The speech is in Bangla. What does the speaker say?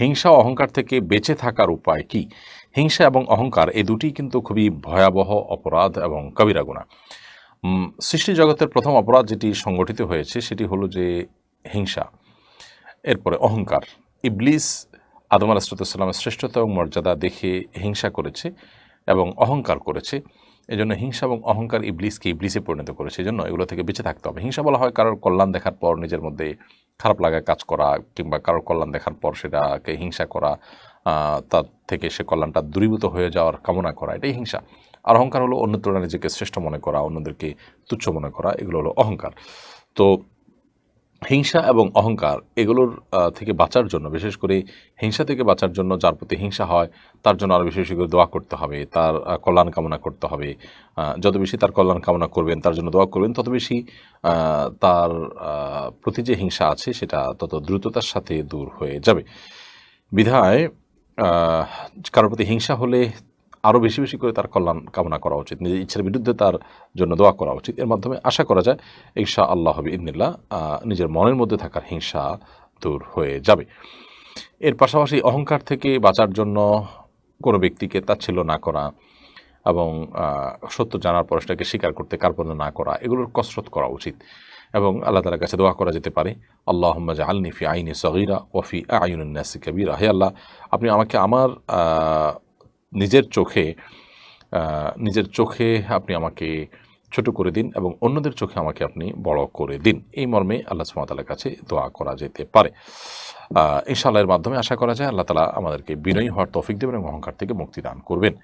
হিংসা অহংকার থেকে বেঁচে থাকার উপায় কি? হিংসা এবং অহংকার, এই দুটি কিন্তু খুবই ভয়াবহ অপরাধ এবং কবিরা গুণা। সৃষ্টি জগতের প্রথম অপরাধ যেটি সংগঠিত হয়েছে সেটি হলো যে হিংসা, এরপরে অহংকার। ইবলিস আদম আলাহিসামের শ্রেষ্ঠতা এবং মর্যাদা দেখে হিংসা করেছে এবং অহংকার করেছে। এজন্য হিংসা এবং অহংকার ইবলিসকে ইবলিসে পরিণত করেছে। সেই জন্য এগুলো থেকে বেঁচে থাকতে হবে। হিংসা বলা হয় কারোর কল্যাণ দেখার পর নিজের মধ্যে খারাপ লাগা কাজ করা কিংবা কারোর কল্যাণ দেখার পর সেটাকে হিংসা করা তার থেকে সে কল্যাণটা দূরীভূত হয়ে যাওয়ার কামনা করা, এটাই হিংসা। আর অহংকার হলো অন্য তুলনায় নিজেকে শ্রেষ্ঠ মনে করা, অন্যদেরকে তুচ্ছ মনে করা, এগুলো হলো অহংকার। তো হিংসা এবং অহংকার এগুলোর থেকে বাঁচার জন্য, বিশেষ করে হিংসা থেকে বাঁচার জন্য যার প্রতি হিংসা হয়, তার জন্য আরও বেশি করে দোয়া করতে হবে, তার কল্যাণ কামনা করতে হবে। যত বেশি তার কল্যাণ কামনা করবেন, তার জন্য দোয়া করবেন, তত বেশি তার প্রতি যে হিংসা আছে, সেটা তত দ্রুততার সাথে দূর হয়ে যাবে। বিধায় কারোর প্রতি হিংসা হলে আরও বেশি বেশি করে তার কল্যাণ কামনা করা উচিত, নিজের ইচ্ছার বিরুদ্ধে তার জন্য দোয়া করা উচিত। এর মাধ্যমে আশা করা যায় ঈশা আল্লাহ হবে ইদনিল্লা নিজের মনের মধ্যে থাকার হিংসা দূর হয়ে যাবে। এর পাশাপাশি অহংকার থেকে বাঁচার জন্য কোনো ব্যক্তিকে তাচ্ছিল্য না করা এবং সত্য জানার পর সেটাকে স্বীকার করতে কার্পণ্য না করা, এগুলোর কসরত করা উচিত এবং আল্লাহ তালার কাছে দোয়া করা যেতে পারে আল্লাহ আলনি ফি আইনি সগিরা ওফি আইনুন্নাসি কবিরা। হে আল্লাহ, আপনি আমাকে আমার নিজের চোখে নিজের চোখে আপনি আমাকে ছোট করে দিন এবং অন্যদের চোখে আমাকে আপনি বড় করে দিন। এই মর্মে আল্লাহ সুমাতালার কাছে দোয়া করা যেতে পারে। আহ, ইনশাআল্লাহ এর মাধ্যমে আশা করা যায় আল্লাহ তালা আমাদেরকে বিনয়ী হওয়ার তফিক দেবেন এবং অহংকার থেকে মুক্তি দান করবেন।